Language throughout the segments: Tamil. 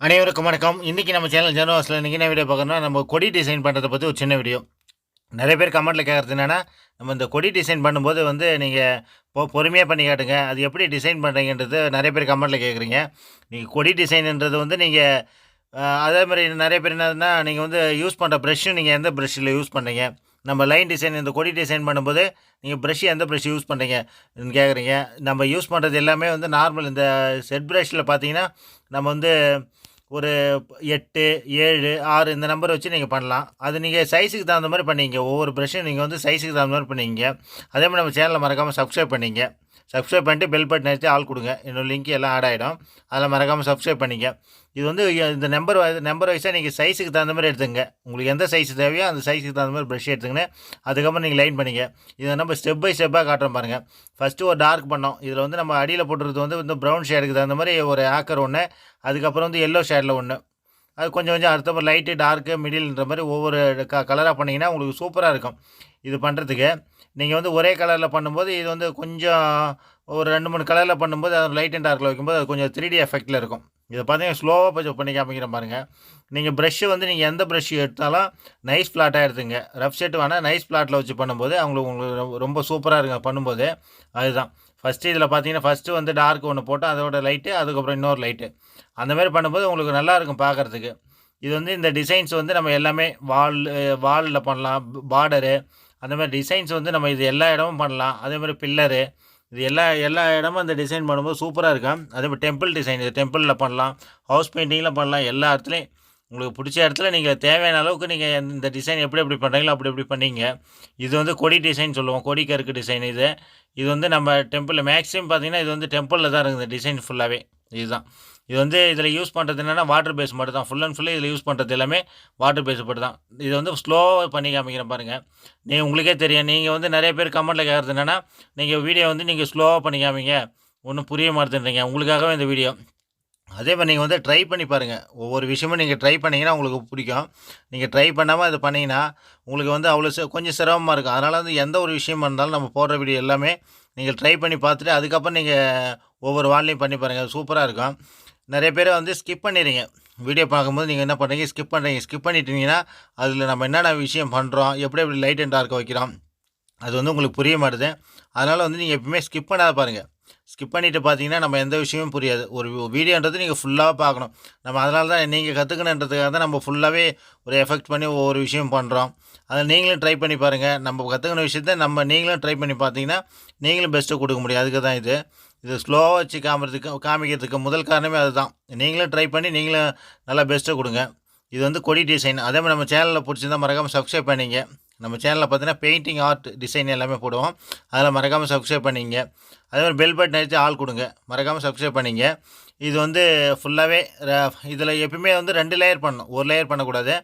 அனைவருக்கும் வணக்கம். இன்றைக்கி நம்ம சேனல் ஜனவாஸில் இன்றைக்கி என்ன வீடியோ பார்க்கணும்னா நம்ம கொடி டிசைன் பண்ணுறதை பற்றி ஒரு சின்ன வீடியோ நிறைய பேர் கமெண்ட்டில் கேட்குறது என்னென்னா நம்ம இந்த கொடி டிசைன் பண்ணும்போது வந்து நீங்கள் பொ பொறுமையாக பண்ணி காட்டுங்க. அது எப்படி டிசைன் பண்ணுறீங்கன்றது நிறைய பேர் கமெண்ட்டில் கேட்குறீங்க நீங்கள் கொடி டிசைனுன்றது வந்து நீங்கள் அதே மாதிரி நிறைய பேர் என்னதுன்னா நீங்கள் வந்து யூஸ் பண்ணுற ப்ரெஷ்ஷும் நீங்கள் எந்த ப்ரெஷ்ஷில் யூஸ் பண்ணுறீங்க நம்ம லைன் டிசைன் இந்த கொடி டிசைன் பண்ணும்போது நீங்கள் ப்ரெஷ் எந்த ப்ரஷ் யூஸ் பண்ணுறீங்க கேட்குறீங்க நம்ம யூஸ் பண்ணுறது எல்லாமே வந்து நார்மல் இந்த செட் ப்ரெஷில் பார்த்தீங்கன்னா நம்ம வந்து ஒரு எட்டு ஏழு ஆறு இந்த நம்பர் வச்சு நீங்கள் பண்ணலாம். அது நீங்கள் சைஸுக்கு தகுந்த மாதிரி பண்ணிங்க ஒவ்வொரு ப்ரெஷ்ஷும் நீங்கள் வந்து சைஸுக்கு தகுந்த மாதிரி பண்ணிங்க அதே மாதிரி நம்ம சேனலை மறக்காமல் சப்ஸ்கிரைப் பண்ணிங்க சப்ஸ்கிரைப் பண்ணிட்டு பெல் பட்டன் அடித்து ஆள் கொடுங்க. இன்னொரு லிங்க் எல்லாம் ஆட் ஆகிடும் அதில் மறக்காமல் சப்ஸ்கிரைப் பண்ணிங்க. இது வந்து இந்த நம்பர் நம்பர் வைஸாக நீங்கள் சைஸுக்கு தகுந்த மாதிரி எடுத்துங்க உங்களுக்கு எந்த சைஸ் தேவையோ அந்த சைஸுக்கு தகுந்த மாதிரி ப்ரஷ் எடுத்துங்கன்னு அதுக்கப்புறம் நீங்கள் லைன் பண்ணிங்க. இதை நம்ம ஸ்டெப் பை ஸ்டெப்பாக காட்டுறோம் பாருங்கள் ஃபஸ்ட்டு ஒரு டார்க் பண்ணோம். இதில் வந்து நம்ம அடியில் போட்டுறது வந்து இந்த ப்ரௌன் ஷேடுக்கு தகுந்த மாதிரி ஒரு ஆக்கர் ஒன்று அதுக்கப்புறம் வந்து எல்லோ ஷேடில் ஒன்று அது கொஞ்சம் கொஞ்சம் அடுத்த லைட்டு டார்க்கு மிடில்ன்ற மாதிரி ஒவ்வொரு க கலராக பண்ணிங்கன்னா உங்களுக்கு சூப்பராக இருக்கும். இது பண்ணுறதுக்கு நீங்கள் வந்து ஒரே கலரில் பண்ணும்போது இது வந்து கொஞ்சம் ஒரு ரெண்டு மூணு கலரில் பண்ணும்போது அது லைட் அண்ட் டார்க்கில் வைக்கும்போது அது கொஞ்சம் த்ரீ டி எஃபெக்டில் இருக்கும். இதை பார்த்தீங்கன்னா ஸ்லோவாக கொஞ்சம் பண்ணி காமிக்கிற பாருங்கள் நீங்கள் ப்ரெஷ்ஷு வந்து நீங்கள் எந்த ப்ரெஷ் எடுத்தாலும் நைஸ் ஃப்ளாட்டாக எடுத்துங்க. ரஃப் செட் வேணால் நைஸ் ஃப்ளாட்டில் வச்சு பண்ணும்போது அவங்களுக்கு உங்களுக்கு ரொம்ப சூப்பராக இருங்க பண்ணும்போது. அதுதான். ஃபஸ்ட்டு இதில் பார்த்தீங்கன்னா ஃபஸ்ட்டு வந்து டார்க் ஒன்று போட்டு அதோட லைட்டு அதுக்கப்புறம் இன்னொரு லைட்டு அந்த மாதிரி பண்ணும்போது உங்களுக்கு நல்லாயிருக்கும் பார்க்குறதுக்கு இது வந்து இந்த டிசைன்ஸ் வந்து நம்ம எல்லாமே வால் வாலில் பண்ணலாம் பார்டரு அந்த மாதிரி டிசைன்ஸ் வந்து நம்ம இது எல்லா இடமும் பண்ணலாம். அதே மாதிரி பில்லரு இது எல்லா எல்லா இடமும் அந்த டிசைன் பண்ணும்போது சூப்பராக இருக்கும். அதே மாதிரி டெம்பிள் டிசைன் இது டெம்பிளில் பண்ணலாம் ஹவுஸ் பெயிண்டிங்கில் பண்ணலாம் எல்லா இடத்துலையும் உங்களுக்கு பிடிச்ச இடத்துல நீங்கள் தேவையான அளவுக்கு நீங்கள் இந்த டிசைன் எப்படி எப்படி பண்ணுறீங்களோ அப்படி எப்படி பண்ணீங்க. இது வந்து கொடி டிசைன் சொல்லுவோம். கொடி கருக்கு டிசைன் இது. இது வந்து நம்ம டெம்பிளில் மேக்ஸிமம் பார்த்திங்கன்னா இது வந்து டெம்பிளில் தான் இருக்குது டிசைன் ஃபுல்லாகவே இதுதான். இது வந்து இதில் யூஸ் பண்ணுறது என்னென்னா வாட்டர் பேஸ் மட்டும் தான் ஃபுல் அண்ட் ஃபுல்லு இதில் யூஸ் பண்ணுறது எல்லாமே வாட்டர் பேஸ் மட்டும் தான் இது வந்து ஸ்லோவாக பண்ணி காமிக்கிறேன் பாருங்கள் நீ உங்களுக்கே தெரியும். நீங்கள் வந்து நிறைய பேர் கமெண்ட்டில் கேட்குறது என்னென்னா நீங்கள் வீடியோ வந்து நீங்கள் ஸ்லோவாக பண்ணி காமிங்க. ஒன்றும் புரிய மாட்டேன்றீங்க. உங்களுக்காகவே இந்த வீடியோ அதே மாதிரி நீங்கள் வந்து ட்ரை பண்ணி பாருங்கள் ஒவ்வொரு விஷயமும் நீங்கள் ட்ரை பண்ணிங்கன்னா உங்களுக்கு பிடிக்கும். நீங்கள் ட்ரை பண்ணாமல் அதை பண்ணிங்கன்னா உங்களுக்கு வந்து அவ்வளோ கொஞ்சம் சிரமமாக இருக்கும். அதனால் வந்து எந்த ஒரு விஷயமா இருந்தாலும் நம்ம போடுற வீடியோ எல்லாமே நீங்கள் ட்ரை பண்ணி பார்த்துட்டு அதுக்கப்புறம் நீங்கள் ஒவ்வொரு வால்லையும் பண்ணி பாருங்கள் சூப்பராக இருக்கும். நிறைய பேர் வந்து ஸ்கிப் பண்ணிடுறீங்க. வீடியோ பார்க்கும்போது நீங்கள் என்ன பண்ணுறீங்க ஸ்கிப் பண்ணுறீங்க ஸ்கிப் பண்ணிட்டீங்கன்னா அதில் நம்ம என்னென்ன விஷயம் பண்ணுறோம் எப்படி எப்படி லைட் அண்ட் டார்க் வைக்கிறோம்? அது வந்து உங்களுக்கு புரிய மாட்டுது. அதனால் வந்து நீங்கள் எப்பவுமே ஸ்கிப் பண்ணாத பாருங்கள் ஸ்கிப் பண்ணிவிட்டு பார்த்தீங்கன்னா நம்ம எந்த விஷயமும் புரியாது. ஒரு வீடியோன்றது நீங்கள் ஃபுல்லாக பார்க்கணும் நம்ம அதனால தான் நீங்கள் கற்றுக்கணுன்றதுக்காக தான் நம்ம ஃபுல்லாகவே ஒரு எஃபெக்ட் பண்ணி ஒவ்வொரு விஷயம் பண்ணுறோம் அதை நீங்களும் ட்ரை பண்ணி பாருங்கள் நம்ம கற்றுக்கின விஷயத்த நம்ம நீங்களும் ட்ரை பண்ணி பார்த்தீங்கன்னா நீங்களும் பெஸ்ட்டு கொடுக்க முடியும். அதுக்கு தான் இது. இது ஸ்லோவாக வச்சு காமிக்கிறதுக்கு காமிக்கிறதுக்கு முதல் காரணமே அதுதான். நீங்களும் ட்ரை பண்ணி நீங்களும் நல்லா பெஸ்ட்டை கொடுங்க. இது வந்து கொடி டிசைன் அதே மாதிரி நம்ம சேனலில் பிடிச்சிருந்தால் மறக்காமல் சப்ஸ்கிரைப் பண்ணிங்க. நம்ம சேனலில் பார்த்தீங்கன்னா பெயிண்டிங் ஆர்ட் டிசைன் எல்லாமே போடுவோம். அதில் மறக்காமல் சப்ஸ்கிரைப் பண்ணிங்க. அதே மாதிரி பெல் பட்டன் அடித்து ஆள் கொடுங்க. மறக்காமல் சப்ஸ்கிரைப் பண்ணிங்க. இது வந்து ஃபுல்லாகவே இதில் எப்பயுமே வந்து ரெண்டு லேயர் பண்ணணும். ஒரு லேயர் பண்ணக்கூடாது.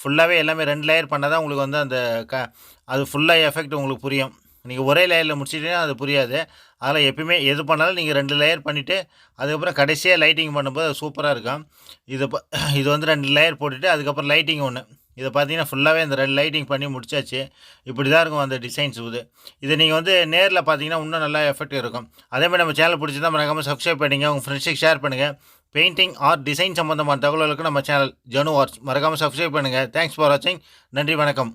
ஃபுல்லாகவே எல்லாமே ரெண்டு லேயர் பண்ணால் தான் உங்களுக்கு வந்து அந்த க அது ஃபுல்லாக எஃபெக்ட் உங்களுக்கு புரியும். நீங்கள் ஒரே லேயரில் முடிச்சிட்டிங்கன்னா அது புரியாது. அதில் எப்பயுமே எது பண்ணாலும் நீங்கள் ரெண்டு லேயர் பண்ணிவிட்டு அதுக்கப்புறம் கடைசியாக லைட்டிங் பண்ணும்போது அது சூப்பராக இருக்கும். இது இது வந்து ரெண்டு லேயர் போட்டுவிட்டு அதுக்கப்புறம் லைட்டிங் ஒன்று இதை பார்த்தீங்கன்னா ஃபுல்லாகவே இந்த ரெட் லைட்டிங் பண்ணி முடிச்சாச்சு. இப்படி தான் இருக்கும் அந்த டிசைன்ஸ் இது. இதை நீங்கள் வந்து நேரில் பார்த்தீங்கன்னா இன்னும் நல்லா எஃபெக்ட் இருக்கும். அதேமாதிரி நம்ம சேனல் பிடிச்சி தான் மறக்காமல் சப்ஸ்கிரைப் பண்ணிங்க உங்கள் ஃப்ரெண்ட்ஸுக்கு ஷேர் பண்ணுங்கள் பெயிண்டிங் ஆர் டிசைன் சம்மந்தமான தகவல்களுக்கு நம்ம சேனல் ஜனு ஆர்ட்ஸ் மறக்காமல் சப்ஸ்கிரைப் பண்ணுங்கள் தேங்க்ஸ் ஃபார் வாட்சிங் நன்றி வணக்கம்.